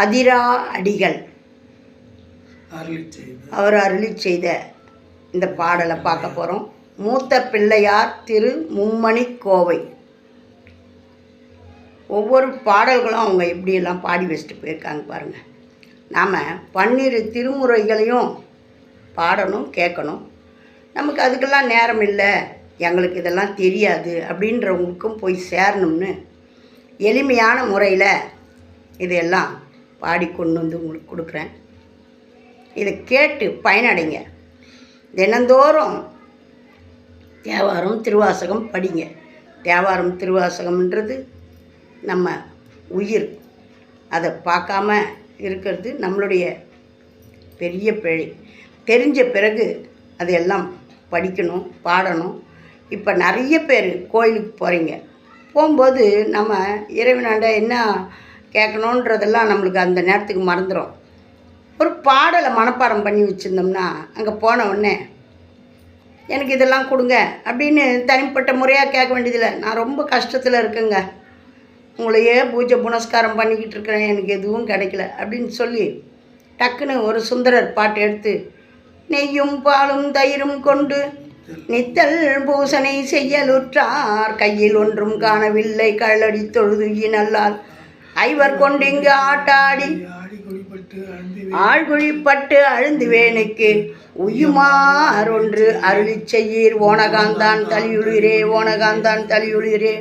அதிரா அடிகள். அவர் அருளி செய்த இந்த பாடலை பார்க்க போகிறோம் மூத்த பிள்ளையார் திரு மும்மணி கோவை. ஒவ்வொரு பாடல்களும் அவங்க எப்படியெல்லாம் பாடி வச்சுட்டு போயிருக்காங்க பாருங்கள் நாம் பன்னிரு திருமுறைகளையும் பாடணும் கேட்கணும். நமக்கு அதுக்கெல்லாம் நேரம் இல்லை. எங்களுக்கு இதெல்லாம் தெரியாது அப்படின்றவங்களுக்கும் போய் சேரணும்னு எளிமையான முறையில் இதையெல்லாம் பாடி கொண்டு வந்து உங்களுக்கு கொடுக்குறேன். இதை கேட்டு பயனடைங்க. தினந்தோறும் தேவாரம் திருவாசகம் படிங்க. தேவாரம் திருவாசகம்ன்றது நம்ம உயிர். அதை பார்க்காம இருக்கிறது நம்மளுடைய பெரிய பிழை. தெரிஞ்ச பிறகு அதையெல்லாம் படிக்கணும் பாடணும். இப்போ நிறைய பேர் கோயிலுக்கு போகிறீங்க போகும்போது நம்ம இறைவனாண்ட என்ன கேட்கணுன்றதெல்லாம் நம்மளுக்கு அந்த நேரத்துக்கு மறந்துடும் ஒரு பாடலை மனப்பாடம் பண்ணி வச்சுருந்தோம்னா அங்கே போன உடனே எனக்கு இதெல்லாம் கொடுங்க அப்படின்னு தனிப்பட்ட முறையாக கேட்க வேண்டியதில்லை. நான் ரொம்ப கஷ்டத்தில் இருக்கேங்க. உங்களையே பூஜை புனஸ்காரம் பண்ணிக்கிட்டு இருக்கிறேன். எனக்கு எதுவும் கிடைக்கல அப்படின்னு சொல்லி டக்குன்னு ஒரு சுந்தரர் பாட்டு எடுத்து நெய்யும் பாலும் தயிரும் கொண்டு நித்தல் பூசனை செய்யலுற்றார். கையில் ஒன்றும் காணவில்லை. கள்ளடி தொழுது ஐவர் கொண்டு இங்கு ஆட்டாடி. ஆழ்குழிப்பட்டு அழுந்து அழுந்தி உயுமார் ஒன்று அருளி செய்யீர். ஓனகாந்தான் தலியுளிரே ஓனகாந்தான் தலியுளிரே.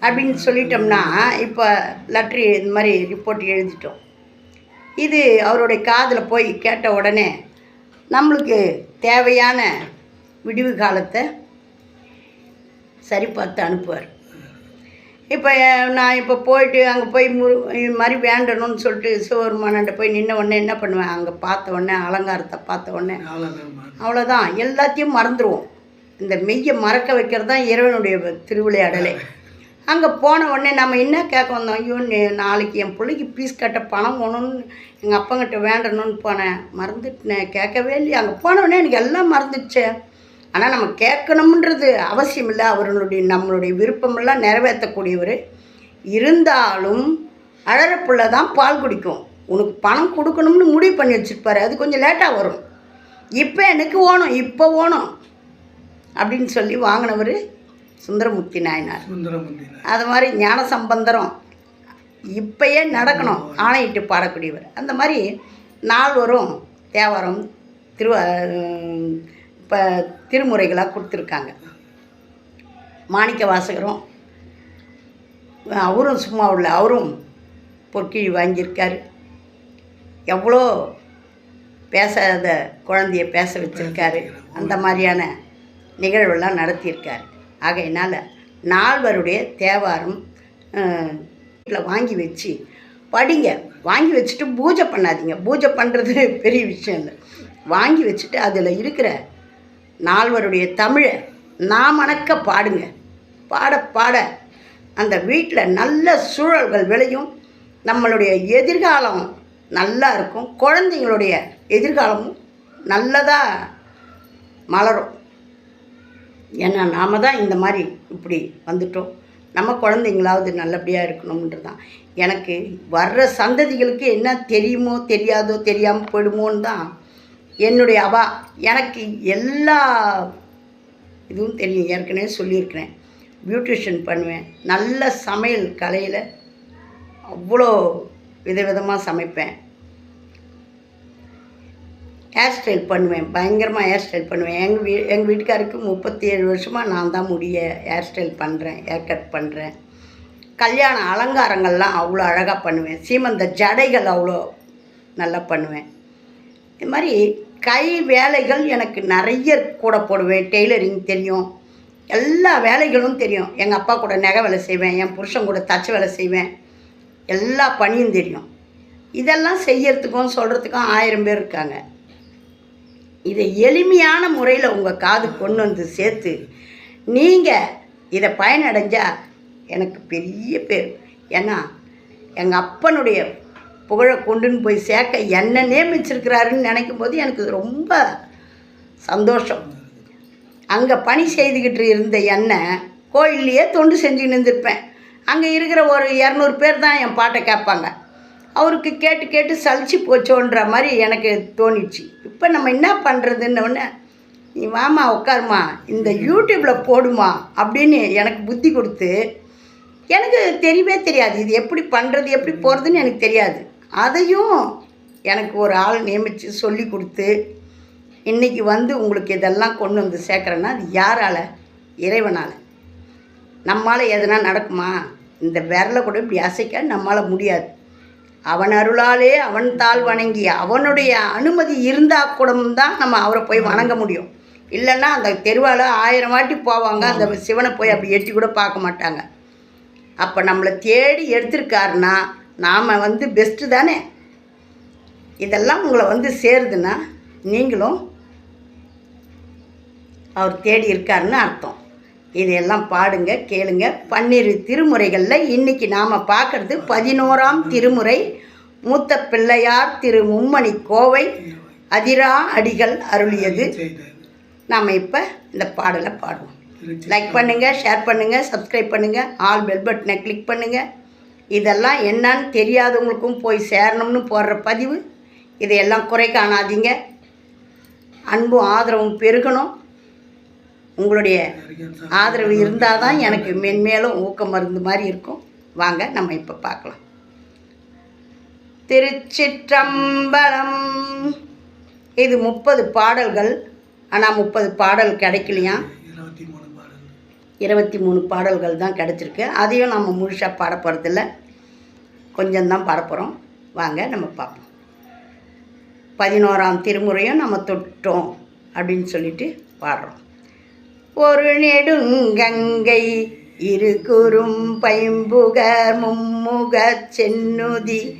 அப்படின்னு சொல்லிட்டோம்னா இப்போ லெட்ரி இந்த மாதிரி ரிப்போர்ட் எழுதிட்டோம். இது அவருடைய காதில் போய் கேட்ட உடனே நம்மளுக்கு தேவையான விடிவு காலத்தை சரி பார்த்து அனுப்புவார். இப்போ நான் இப்போ போயிட்டு அங்கே போய் மு இது மாதிரி வேண்டணும்னு சொல்லிட்டு சிவபெருமானண்ட போய் நின்ன உடனே என்ன பண்ணுவேன்? அங்கே பார்த்த உடனே அலங்காரத்தை பார்த்த உடனே அவ்வளோதான் எல்லாத்தையும் மறந்துடுவோம் இந்த மெய்யை மறக்க வைக்கிறது தான் இறைவனுடைய விளையாடலே அங்கே போன உடனே நம்ம என்ன கேட்க வந்தோம்? ஐயோ நாளைக்கு என் பிள்ளைக்கு ஃபீஸ் கட்ட பணம் வேணும்னு எங்கள் அப்பங்கிட்ட வேண்டணும்னு போனேன். மறந்துட்டேன் கேட்கவே இல்லையா. அங்கே போன உடனே எனக்கு எல்லாம் மறந்துடுச்சே. ஆனால் நம்ம கேட்கணும்ன்றது அவசியம் இல்லை அவர்களுடைய நம்மளுடைய விருப்பமெல்லாம் நிறைவேற்றக்கூடியவர். இருந்தாலும் அழற புள்ள தான் பால் குடிக்கும். உனக்கு பணம் கொடுக்கணும்னு முடிவு பண்ணி வச்சுருப்பாரு. அது கொஞ்சம் லேட்டாக வரும். இப்போ எனக்கு ஓணும் இப்போ ஓணும் அப்படின்னு சொல்லி வாங்கினவர் சுந்தரமூர்த்தி நாயனார். அது மாதிரி ஞான சம்பந்தரம் இப்பயே நடக்கணும் ஆணையிட்டு பாடக்கூடியவர். அந்த மாதிரி நால்வரும் தேவாரம் திரு இப்போ திருமுறைகளாக கொடுத்துருக்காங்க. மாணிக்க வாசகரும் அவரும் சும்மா உள்ள அவரும் பொற்கிழி வாங்கியிருக்காரு. எவ்வளோ பேசாத குழந்தைய பேச வச்சுருக்காரு. அந்த மாதிரியான நிகழ்வெல்லாம் நடத்தியிருக்காரு. ஆகையினால் நால்வருடைய தேவாரம் வீட்டில் வாங்கி வச்சு படிங்க. வாங்கி வச்சுட்டு பூஜை பண்ணாதீங்க. பூஜை பண்ணுறது பெரிய விஷயம் இல்லை. வாங்கி வச்சுட்டு அதில் இருக்கிற நால்வருடைய தமிழை நாமணக்க பாடுங்க. பாட பாட. அந்த வீட்டில் நல்ல சூழல்கள் விளையும். நம்மளுடைய எதிர்காலம் நல்லா இருக்கும். குழந்தைங்களுடைய எதிர்காலமும் நல்லதாக மலரும். ஏன்னா நாம் தான் இந்த மாதிரி இப்படி வந்துட்டோம். நம்ம குழந்தைங்களாவது நல்லபடியாக இருக்கணும்ன்றது தான். எனக்கு வர்ற சந்ததிகளுக்கு என்ன தெரியுமோ தெரியாதோ தெரியாமல் போயிடுமோன்னு தான் என்னுடைய அவா. எனக்கு எல்லா இதுவும் தெரியும். ஏற்கனவே சொல்லியிருக்கிறேன். பியூட்டிஷியன் பண்ணுவேன். நல்ல சமையல் கலையில் அவ்வளோ விதவிதமாக சமைப்பேன். ஹேர் ஸ்டைல் பண்ணுவேன். பயங்கரமாக ஹேர் ஸ்டைல் பண்ணுவேன். எங்கள் வீ எங்கள் வீட்டுக்காருக்கு முப்பத்தி ஏழு வருஷமாக நான் தான் முடிய ஹேர் ஸ்டைல் பண்ணுறேன் ஹேர் கட் பண்ணுறேன் கல்யாண அலங்காரங்கள்லாம் அவ்வளோ அழகாக பண்ணுவேன். சீமந்த ஜடைகள் அவ்வளோ நல்லா பண்ணுவேன். இது மாதிரி கை வேலைகள் எனக்கு நிறைய கூட போடுவேன். டெய்லரிங் தெரியும். எல்லா வேலைகளும் தெரியும். எங்கள் அப்பா கூட நகை வேலை செய்வேன். என் புருஷன் கூட தச்சு வேலை செய்வேன். எல்லா பணியும் தெரியும். இதெல்லாம் செய்யறதுக்கும் சொல்கிறதுக்கும் ஆயிரம் பேர் இருக்காங்க. இதை எளிமையான முறையில் உங்கள் காது கொண்டு வந்து சேர்த்து நீங்கள் இதை பயனடைஞ்சால் எனக்கு பெரிய பேர். ஏன்னா எங்கள் அப்பனுடைய புகழை கொண்டுன்னு போய் சேர்க்க என்ன நியமிச்சிருக்கிறாருன்னு நினைக்கும் போது எனக்கு ரொம்ப சந்தோஷம். அங்கே பணி செய்துக்கிட்டு இருந்த என்னை கோயில்லையே தொண்டு செஞ்சுன்னு இருந்திருப்பேன் அங்கே இருக்கிற ஒரு இரநூறு பேர் தான் என் பாட்டை கேட்பாங்க. அவருக்கு கேட்டு கேட்டு சலிச்சு போச்சோன்ற மாதிரி எனக்கு தோணிச்சு. இப்போ நம்ம என்ன பண்ணுறதுன்னு நீ வாமா உட்காருமா இந்த யூடியூப்பில் போடுமா? அப்படின்னு எனக்கு புத்தி கொடுத்து எனக்கு தெரியவே தெரியாது. இது எப்படி பண்ணுறது எப்படி போகிறதுன்னு எனக்கு தெரியாது. அதையும் எனக்கு ஒரு ஆள் நியமித்து சொல்லி கொடுத்து இன்றைக்கி வந்து உங்களுக்கு இதெல்லாம் கொண்டு வந்து சேர்க்குறேன்னா அது யாரால்? இறைவனால். நம்மால் எதனா நடக்குமா? இந்த விரலை கூட இப்படி அசைக்க நம்மளால் முடியாது. அவன் அருளாலே அவன் தாள் வணங்கி அவனுடைய அனுமதி இருந்தால் கூட தான் நம்ம அவரை போய் வணங்க முடியும். இல்லைன்னா அந்த தெருவால் ஆயிரம் வாட்டி போவாங்க அந்த சிவனை போய் அப்படி எட்டி கூட பார்க்க மாட்டாங்க. அப்போ நம்மளை தேடி எடுத்திருக்காருன்னா நாம் வந்து பெஸ்ட்டு தானே? இதெல்லாம் உங்களை வந்து சேருதுன்னா நீங்களும் அவர் தேடி இருக்காருன்னு அர்த்தம். இதையெல்லாம் பாடுங்க கேளுங்க. பன்னிரு திருமுறைகளில் இன்னைக்கு நாம் பார்க்குறது பதினோராம் திருமுறை மூத்த பிள்ளையார் திரு மும்மணி கோவை அதிரா அடிகள் அருளியது. நாம் இப்போ இந்த பாடலை பாடுவோம். லைக் பண்ணுங்கள் ஷேர் பண்ணுங்கள் சப்ஸ்கிரைப் பண்ணுங்கள் ஆல் பெல் பட்டனை கிளிக் பண்ணுங்கள் இதெல்லாம் என்னன்னு தெரியாதவங்களுக்கும் போய் சேரணும்னு போடுற பதிவு இதையெல்லாம் குறை காணாதீங்க. அன்பும் ஆதரவும் பெருகணும். உங்களுடைய ஆதரவு இருந்தால் தான் எனக்கு மென்மேலும் ஊக்க மருந்து மாதிரி இருக்கும். வாங்க நம்ம இப்போ பார்க்கலாம். திருச்சிற்றம்பலம். இது முப்பது பாடல்கள். ஆனால் முப்பது பாடல் கிடைக்கலையாம் இருபத்தி மூணு பாடல்கள் தான் கிடச்சிருக்கு. அதையும் நம்ம முழுசாக பாட போகிறதில்ல கொஞ்சம்தான் பாட போகிறோம் வாங்க நம்ம பார்ப்போம். பதினோராம் திருமுறையும் நம்ம தொட்டோம் அப்படின்னு சொல்லிட்டு பாடுறோம். ஒரு நெடுங்கங்கை இரு குறும் பைம்புகர் மும்முக சென்னுதி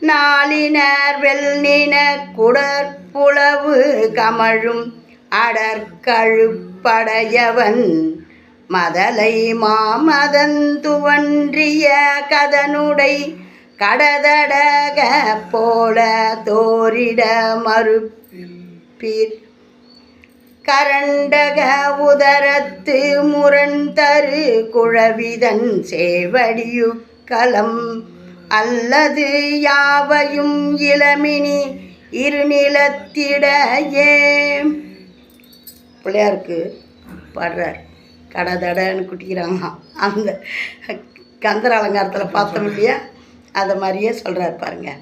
நாளினர் வெள்ளின குடற்புலவு கமழும் அடற்கழுப்படையவன். மதலை மாமதந்துவன்றிய துவன்றிய கதனுடை கடதடக போல தோரிட மறுப்பீர் கரண்டக உதரத்து முரண்தரு குழவிதன் சேவடியுக்கலம் அல்லது யாவையும் இளமினி இருநிலத்திடையே. பிள்ளையாருக்கு பாடுறார். கடதடன்னு குட்டிக்கிறாங்க. அந்த கந்தர் அலங்காரத்தில் பார்த்தோம் இல்லையா? அதை மாதிரியே சொல்கிறார் பாருங்க.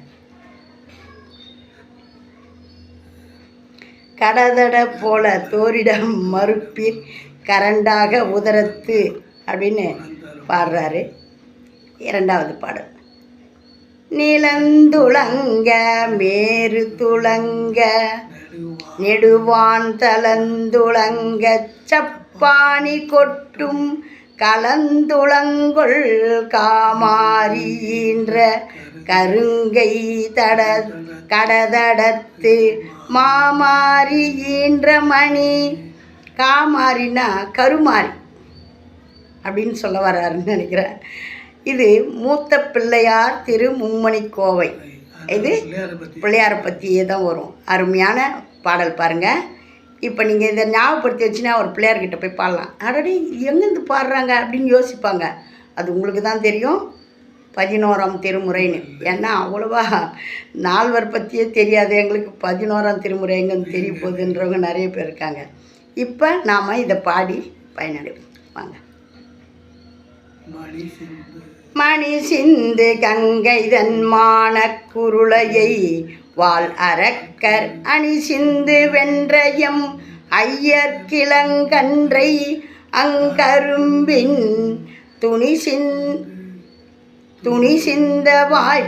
கடதட போல தோரிடம் மறுப்பீர் கரண்டாக உதரத்து அப்படின்னு பாடுறாரு. இரண்டாவது பாடல். நிலந்துளங்க மேரு துளங்க நெடுவான் தலந்துளங்க சப்பாணி கொட்டும் கலந்துளங்கொள் காமாரின்ற கருங்கை தட கடதடத்து மாமாரி ஈன்ற மணி. காமாரினா கருமாரி அப்படின்னு சொல்ல வர்றாருன்னு நினைக்கிறேன். இது மூத்த பிள்ளையார் திரு மும்மணி கோவை இது பிள்ளையாரை பற்றியே தான் வரும். அருமையான பாடல் பாருங்கள் இப்போ நீங்கள் இதை ஞாபகப்படுத்தி வச்சுன்னா ஒரு பிள்ளையார்கிட்ட போய் பாடலாம். அடடி எங்கேருந்து பாடுறாங்க அப்படின்னு யோசிப்பாங்க. அது உங்களுக்கு தான் தெரியும். பதினோராம் திருமுறைன்னு. ஏன்னா அவ்வளோவா நால்வர் பற்றியே தெரியாது. எங்களுக்கு பதினோராம் திருமுறை எங்கேருந்து தெரிய போகுதுன்றவங்க நிறைய பேர் இருக்காங்க. இப்போ நாம் இதை பாடி பயனடைவோம். வாங்க. மணி மணி சிந்து கங்கை தன்மான குருளையை வால் அரக்கர் அணி சிந்து வென்றயம் ஐயர் கிளங்கன்றை அங்கரும்பின் துணி சின் துணி சிந்த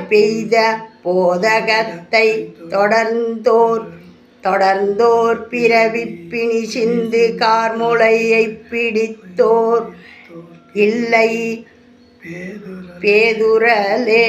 பெய்த போதகத்தை தொடர்ந்தோர் தொடர்ந்தோர் பிறவிப்பிணி சிந்து கார்முளையை பிடித்தோர். இல்லை பேதுரலே.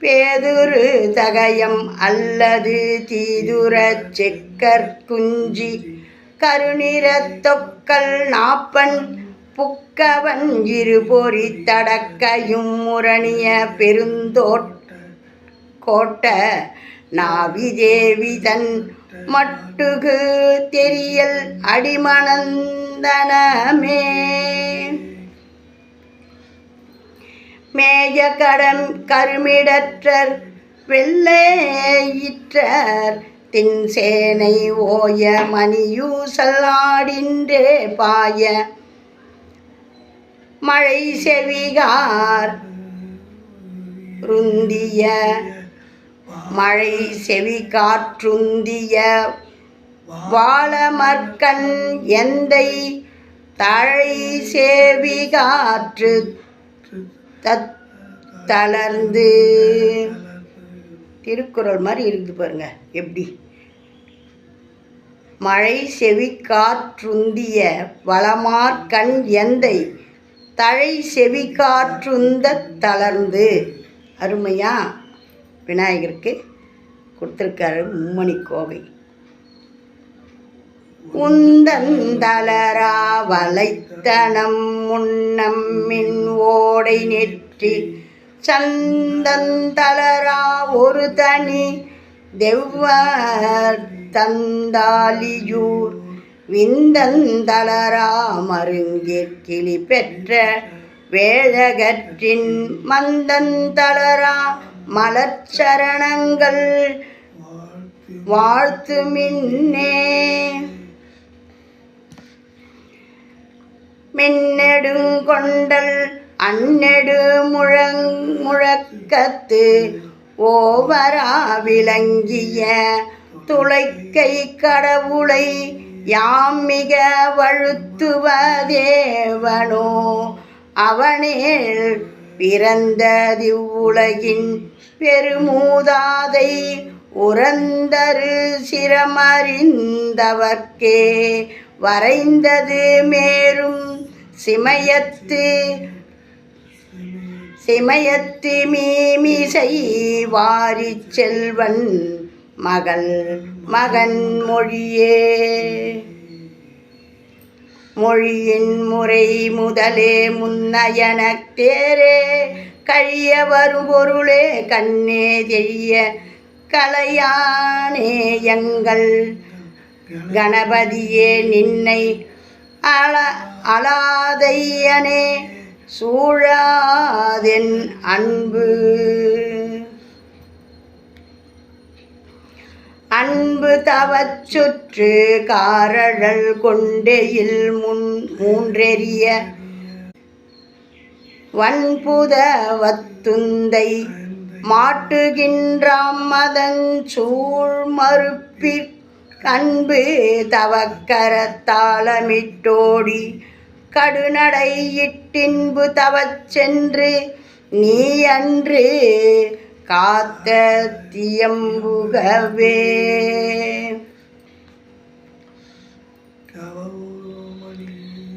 பேதுரு தகயம் அல்லது தீதுர செக்கர் குஞ்சி. கருநிறத் தொக்கல் நாப்பன் புக்கவன் இரு பொறி தடக்கையும் முரணிய பெருந்தோட் கோட்ட நாவிதேவிதன் மட்டுகு தெரியல் சந்தனமே. மேய கடம் கருமிடற்றர் வெள்ளையிற்றர் தின்சேனை ஓய மணியூசல் ஆடின்றே பாய. மழை செவிகார் ருந்திய மழை செவி காற்றுந்திய வாழமற்கண் எந்தை தழை சேவிகாற்று தத் தளர்ந்து. திருக்குறள் மாதிரி இருக்குது பாருங்க எப்படி? மழை செவி காற்றுந்திய வளமார் எந்தை தழை செவி காற்றுந்த தளர்ந்து. அருமையாக விநாயகருக்கு கொடுத்துருக்காரு மும்மணி கோவை. உந்தந்தளரா வலைத்தனம் முன்னம் மின் ஓடை நெற்றி சந்தந்தளரா ஒரு தனி தெவ்வர் தந்தாலியூர் விந்தந்தளரா மருங்கிற் கிளி பெற்ற வேழகற்றின் மந்தந்தளரா மலர்ச்சரணங்கள் வாழ்த்து மின்னே கொண்டல் அன்னெடு முழங் முழக்கத்து ஓவரா விளங்கிய துளைக்கை கடவுளை யாம் மிக வழுத்துவதேவனோ அவனேல் பிறந்ததிவ்வுலகின் பெருமூதாதை உறந்தரு சிரமறிந்தவர்க்கே வரைந்தது மேலும் சிமயத்து சிமயத்து மீமிசை வாரிச் செல்வன் மகள் மகன் மொழியே. மொழியின் முறை முதலே முன்னயனக் தேரே கழிய வரும் பொருளே கண்ணே தெரிய கலையானே எங்கள். கணபதியே நின்னை அல அலாதையனே சூழாதென் அன்பு. அன்பு தவச் சுற்று காரழல் கொண்டெயில் முன் மூன்றெறிய வன்புத வத்துந்தை மாட்டுகின்றாம் மதன் சூழ் மறுப்பிற் அன்பு தவக்கரத்தாளமிட்டோடி கடுநடை இட்டின்பு தவச் சென்று நீ அன்று காத்த தியம்புகவே.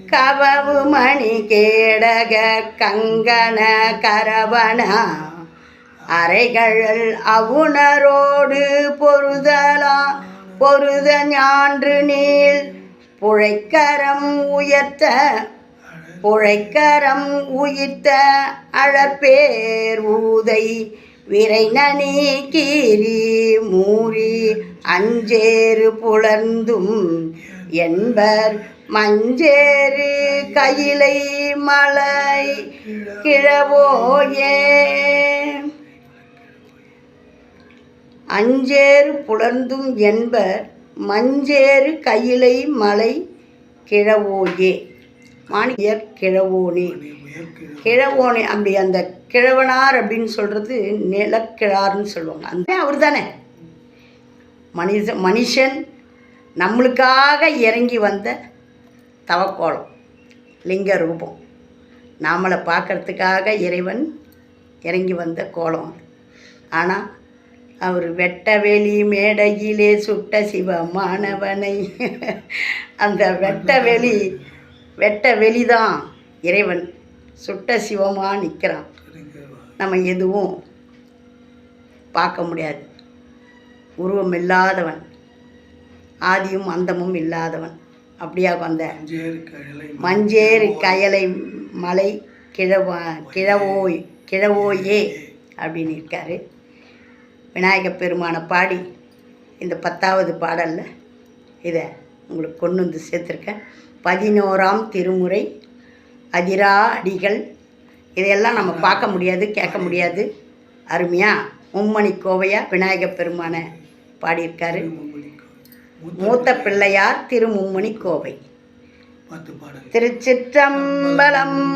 கவவு மணி கேடக கங்கண கரவண அரைகழல் அவுணரோடு பொருதலா பொருத ஞான்று நீள் புழைக்கரம் உயர்த்த புழைக்கரம் உயிர்த்த அழற்பேர் ஊதை விரைநனி கீரி மூறி அஞ்சேறு புலர்ந்தும் என்பர் மஞ்சேறு கையிலை மலை கிழவோயே. அஞ்சேறு புலர்ந்தும் என்பர் மஞ்சேறு கையிலை மலை கிழவோயே. மாணியர் கிழவோனே. கிழவோனே. அப்படி அந்த கிழவனார் அப்படின்னு சொல்கிறது நிலக்கிழார்னு சொல்லுவாங்க. அந்த அவர் தானே மனித மனுஷன் நம்மளுக்காக இறங்கி வந்த தவக்கோலம் லிங்க ரூபம். நாமளை பார்க்கறதுக்காக இறைவன் இறங்கி வந்த கோலம் ஆனால் அவர் வெட்டவெளி மேடையிலே சுட்ட சிவமானவனை. அந்த வெட்டவெளி வெட்ட வெளிதான் இறைவன் சுட்ட சிவமாக நிற்கிறான் நம்ம எதுவும் பார்க்க முடியாது. உருவம் இல்லாதவன் ஆதியும் அந்தமும் இல்லாதவன். அப்படியா வந்த மஞ்சேறு மஞ்சேறு கயலை மலை கிழவா கிழவோய் கிழவோயே அப்படின்னு இருக்காரு. விநாயகப் பெருமானை பாடி இந்த பத்தாவது பாடலில் இதை உங்களுக்கு கொண்டு வந்து சேர்த்துருக்கேன். பதினோராம் திருமுறை அதிரா அடிகள். இதையெல்லாம் நம்ம பார்க்க முடியாது கேட்க முடியாது. அருமையாக மும்மணி கோவையா விநாயகப் பெருமானை பாடியிருக்காரு. மூத்த பிள்ளையார் திருமும்மணி கோவை. திருச்சிற்றம்பலம்.